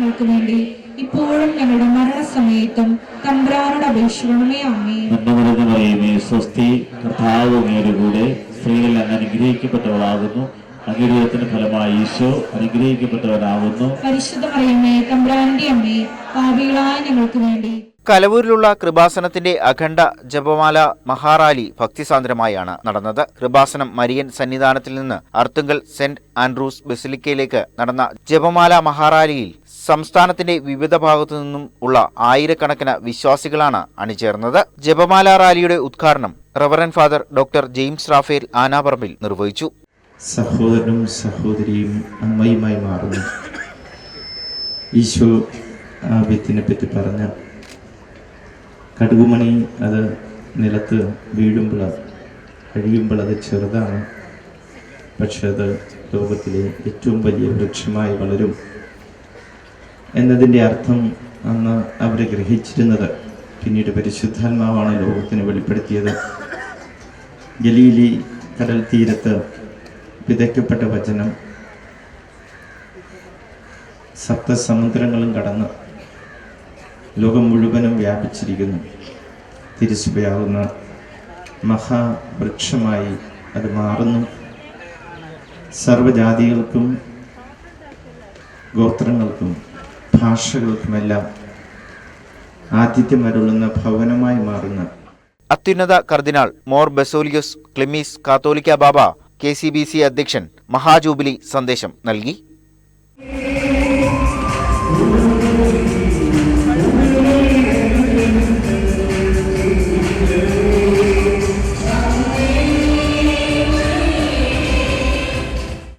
ഞങ്ങൾക്ക് വേണ്ടി ഇപ്പോഴും ഞങ്ങളുടെ മരണസമയത്തും തമ്പ്രാനുടെ അപേക്ഷിക്കണമേ അമ്മേ നന്മ സ്വസ്തി കർത്താവ് അങ്ങയുടെ കൂടെ സ്ത്രീകളിൽ അങ്ങ് അനുഗ്രഹിക്കപ്പെട്ടവളാകുന്നു. അനുഗ്രഹത്തിന് ഫലമായി ഈശോ അനുഗ്രഹിക്കപ്പെട്ടവനാകുന്നു പരിശുദ്ധ മറിയമ്മേ തമ്പ്രാന്റെ അമ്മേ പാപികളായ ഞങ്ങൾക്ക് വേണ്ടി. കലവൂരിലുള്ള കൃപാസനത്തിന്റെ അഖണ്ഡ ജപമാല മഹാറാലി ഭക്തിസാന്ദ്രമായാണ് നടന്നത്. കൃപാസനം മരിയൻ സന്നിധാനത്തിൽ നിന്ന് അർത്തുങ്കൽ സെന്റ് ആൻഡ്രൂസ് ബസിലിക്കയിലേക്ക് നടന്ന ജപമാല മഹാറാലിയിൽ സംസ്ഥാനത്തിന്റെ വിവിധ ഭാഗത്തു നിന്നും ഉള്ള ആയിരക്കണക്കിന് വിശ്വാസികളാണ് അണിചേർന്നത്. ജപമാല റാലിയുടെ ഉദ്ഘാടനം reverend father doctor James Raphael Anaparambil നിർവഹിച്ചു. സഹോദരനും സഹോദരിയും അമ്മയുമായി മാറുന്നു. ഈശോ ആ വിത്തിനെ പറ്റി പറഞ്ഞ കടുകുമണി അത് നിലത്ത് വീഴുമ്പോൾ കഴിയുമ്പോൾ അത് ചെറുതാണ്. പക്ഷെ അത് ലോകത്തിലെ ഏറ്റവും വലിയ വൃക്ഷമായി വളരും. എന്നതിന്റെ അർത്ഥം അന്ന് അവർ ഗ്രഹിച്ചിരുന്നത് പിന്നീട് പരിശുദ്ധാത്മാവാണ് ലോകത്തിന് വെളിപ്പെടുത്തിയത്. ഗലീലി കടൽ തീരത്ത് വിതയ്ക്കപ്പെട്ട വചനം സപ്തസമുദ്രങ്ങളും കടന്ന് ലോകം മുഴുവനും വ്യാപിച്ചിരിക്കുന്നു. തിരിച്ചുപയാകുന്ന മഹാവൃക്ഷമായി അത് മാറുന്നു. സർവജാതികൾക്കും ഗോത്രങ്ങൾക്കും ഭാഷകൾക്കുമെല്ലാം ആതിഥ്യം അരുളുന്ന ഭവനമായി മാറുന്ന അത്യുന്നത cardinal Mor Baselios Cleemis Catholicos Bava K C B C അധ്യക്ഷൻ മഹാജൂബിലി സന്ദേശം നൽകി